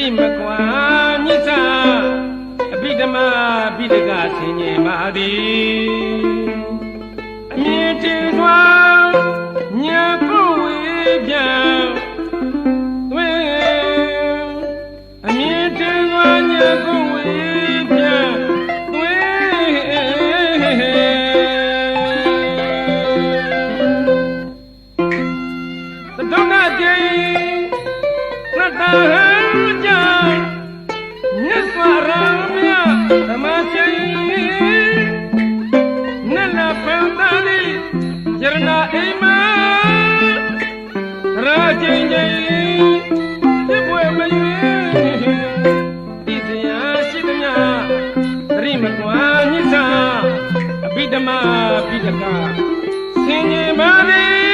ရိမကွာမြစ်သာအဘိဓမ္မာဘိဒကဆင်ញင်ပါသည် ရဏအိမ်မရာချင်းချင်းဒီပွဲမရွေးဒီစရာရှိသမျှသတိမကွာညစ်စာအဘိဓမ္မာပိတကဆင်ញင်ပါသည်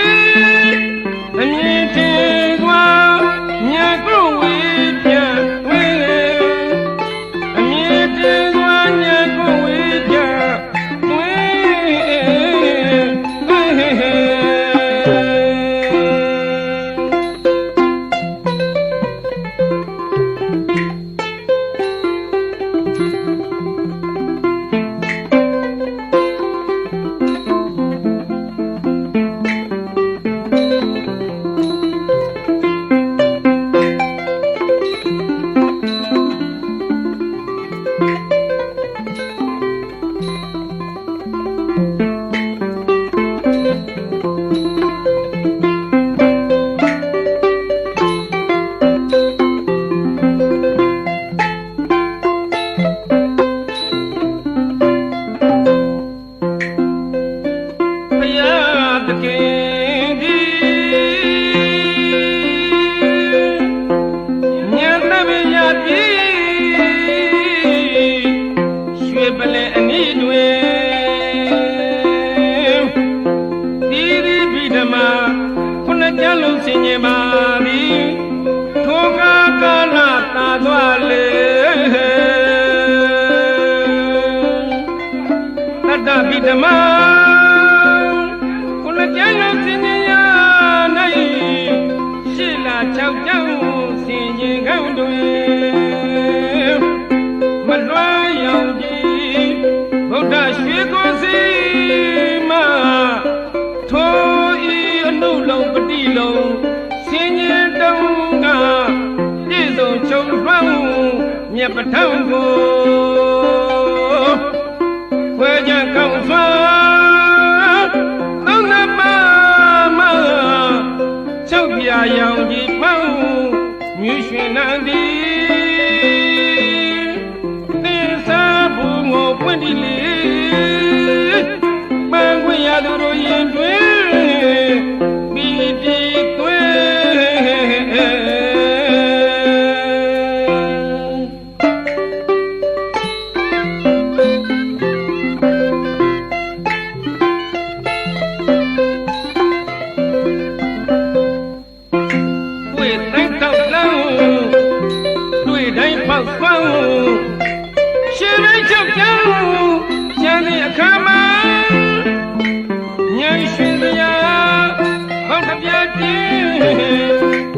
ညင်ပါသည်ထိုကားကာလသာသွားလေတတဗိဓမ္မာကိုလကျန်ရစင်ညာ၌ရှေလာ၆ကြောင်းစင်ရင်ကောင်းတွင်မလွှမ်းရောင်ကြည်ဗုဒ္ဓရွှေကို पठाऊंगो မောက်ကွန်းရှင်လေးချုပ်ကျန်းကျန်းတဲ့အခါမှာညံရွှေတရားဟောက်တပြားပြင်း